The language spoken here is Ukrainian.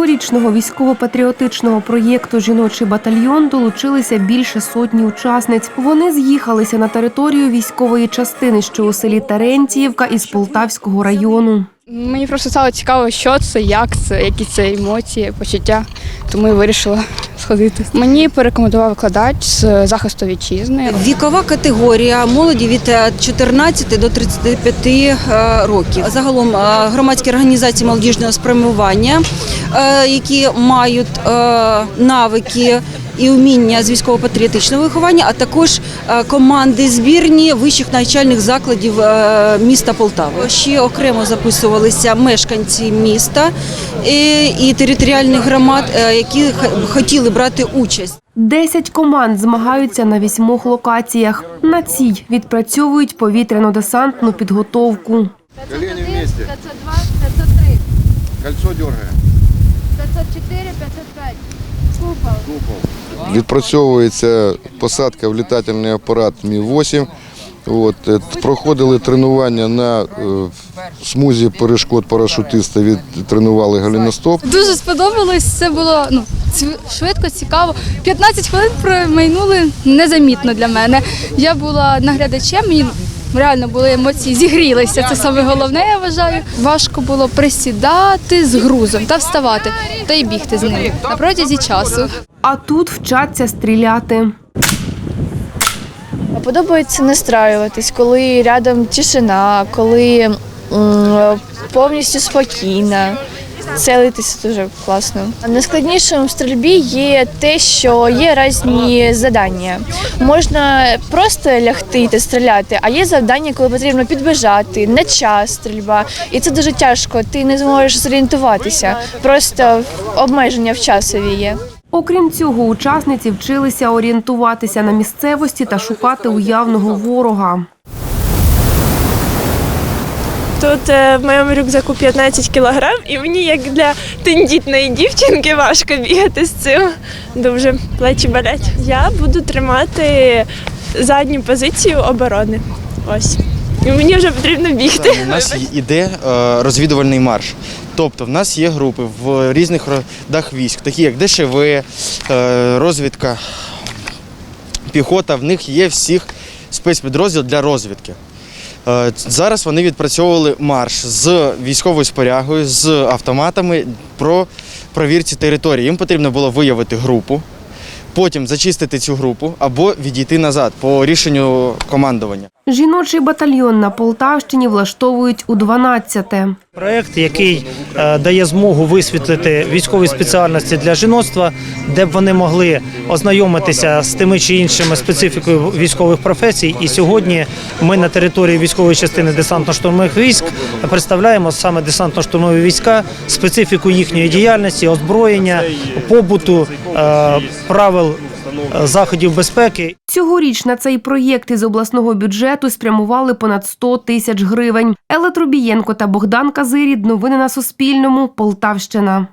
цьогорічного військово-патріотичного проєкту Жіночий батальйон долучилися більше сотні учасниць. Вони з'їхалися на територію військової частини, що у селі Терентіївка із Полтавського району. Мені просто стало цікаво, що це, як це, які це емоції, почуття. Тому я вирішила сходити. Мені порекомендував викладач з захисту вітчизни. Вікова категорія молоді від е, 14 до 35 е, років. Загалом е, громадські організації молодіжного спрямування, е, які мають е, навики і вміння з військово-патріотичного виховання, а також е, команди збірні вищих навчальних закладів е, міста Полтави. Ще окремо записувалися мешканці міста е, і територіальних громад, які х- хотіли брати участь. Десять команд змагаються на вісьмох локаціях. На цій відпрацьовують повітряно-десантну підготовку. Колени вместе. 502, 503, Кольцо дергаем. 504, 505. Відпрацьовується посадка в літательний апарат Мі-8. От, е, проходили тренування на е, смузі перешкод парашутиста, відтренували галіностоп. Дуже сподобалось. Це було ну швидко, цікаво. 15 хвилин промайнули незамітно для мене. Я була наглядачем. Мені реально були емоції, зігрілися. Це саме головне, я вважаю. Важко було присідати з грузом та вставати, та й бігти з ним на протязі часу. А тут вчаться стріляти. Подобається настраюватись, коли рядом тишина, коли м, повністю спокійна. Целитися дуже класно. Найскладнішим в стрільбі є те, що є різні завдання. Можна просто лягти та стріляти, а є завдання, коли потрібно підбежати, на час стрільба. І це дуже тяжко. Ти не зможеш зорієнтуватися. Просто обмеження в часові є. Окрім цього, учасниці вчилися орієнтуватися на місцевості та шукати уявного ворога. Тут е, в моєму рюкзаку 15 кілограм, і мені, як для тендітної дівчинки, важко бігати з цим. Дуже плечі болять. Я буду тримати задню позицію оборони. Ось. І мені вже потрібно бігти. У нас йде е, розвідувальний марш. Тобто в нас є групи в різних родах військ, такі як ДШВ, е, розвідка, піхота. В них є всіх спецпідрозділ для розвідки. Е, Зараз вони відпрацьовували марш з військовою спорягою, з автоматами про провірці території. Їм потрібно було виявити групу, потім зачистити цю групу або відійти назад по рішенню командування. Жіночий батальйон на Полтавщині влаштовують у 12-те. Проект, який е, дає змогу висвітлити військові спеціальності для жіноцтва, де б вони могли ознайомитися з тими чи іншими специфікою військових професій. І сьогодні ми на території військової частини десантно-штурмових військ представляємо саме десантно-штурмові війська, специфіку їхньої діяльності, озброєння, побуту, е, правил е, заходів безпеки. Цьогоріч на цей проєкт із обласного бюджету спрямували понад 100 тисяч гривень. Елла Трубієнко та Богдан Казирід. Новини на Суспільному. Полтавщина.